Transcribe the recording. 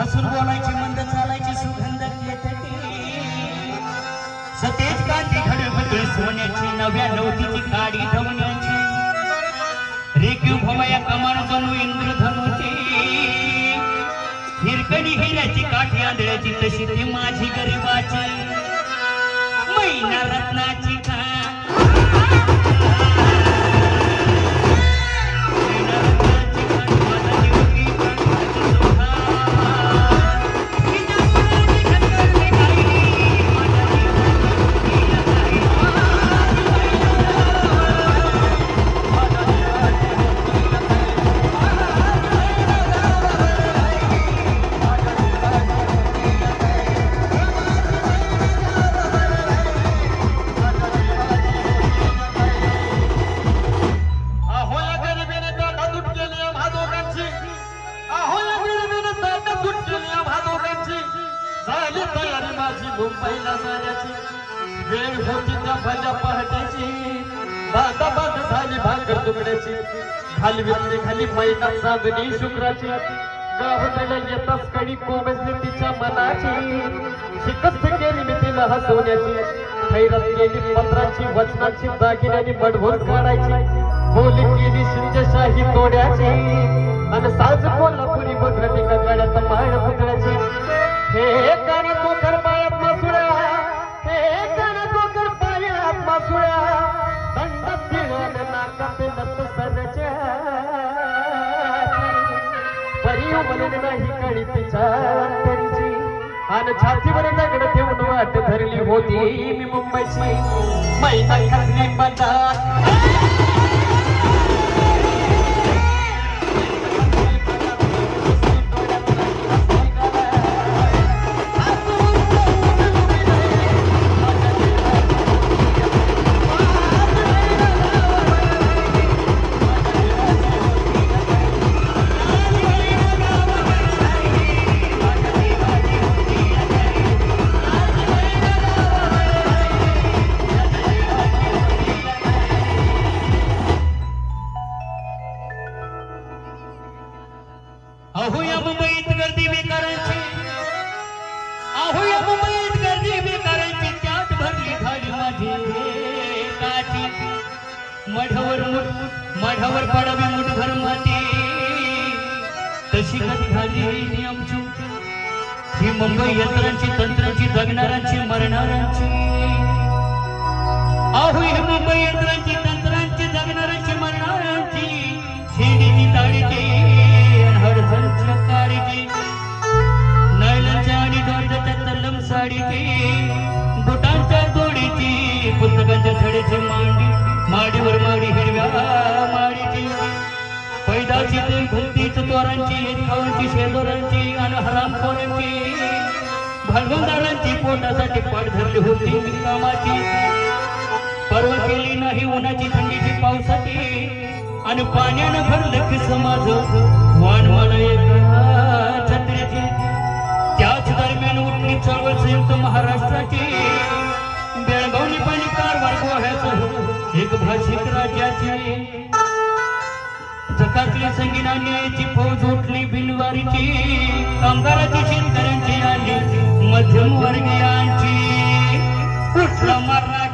हसून बोलायची मंद चालायची सुगंध येते सतेज कांती घडघड सोन्याची नव्या नवतीची काडी धवण्याची रेखीव भवया कमान जणू इंद्रधनुची. हिरकणी हिऱ्याची काठी आंधळ्याची तशी ती माझी. मुंबईला जाण्याची वेळ होती त्या झाली भाकर तुकड्याची खाली खाली मैना चांदणी शुक्राची. गावाकडे येताच कडी कोमेजली तिच्या मनाची. शिकस्त केली मी तिला हसवण्याची. खैरात केली पत्राची वचनाची दागिन्यानी मडभोर काढायची. बोली केली शिंदेशाही तोड्याची. आणि साज कोल्हापुरी बघरटी गळ्यात माळ पुतळ्याची हे कळी आणि छातीवर दगड ठेवून वाट धरली होती मी मुंबईची. मैना खाल्ली बंदा तशी कधी झाली आमची ही मुंबई यंत्रांची तंत्रांची जगणाऱ्यांची मरणाऱ्यांची. आहो ही मुंबई यंत्रांची तंत्रांची जगणाऱ्यांची मरणाऱ्यांची. शिडीची ताडीची हडहडच्या काडीची नैलाच्या आणि दोरच्या तल्लम साडीची. बुटांच्या जोडीची. पुस्तकांच्या धडीची मांडी माडीवर माडी हिरव्या माडीची. पैदाची ते भुलतीच तोरांची खावांची शेदोरांची आणि हरामखोरांची. भांडवलदारांची पोटासाठी पाठ धरली होती कामाची पर्व केली नाही उन्हाची थंडीची पावसाची. आणि पाण्यानं भरलं की समाज वाण वाण छत्रीची. त्याच दरम्यान उठली चळवळ संयुक्त महाराष्ट्राची. बेळगावली पाणी कारभार गोह्याचं एक भाषिक राज्याची. जगातली संगीना न्यायाची फौज उठली बिलवारीची कामगाराची शेतकऱ्यांची आली मध्यम वर्गीयांची उठलं मराठी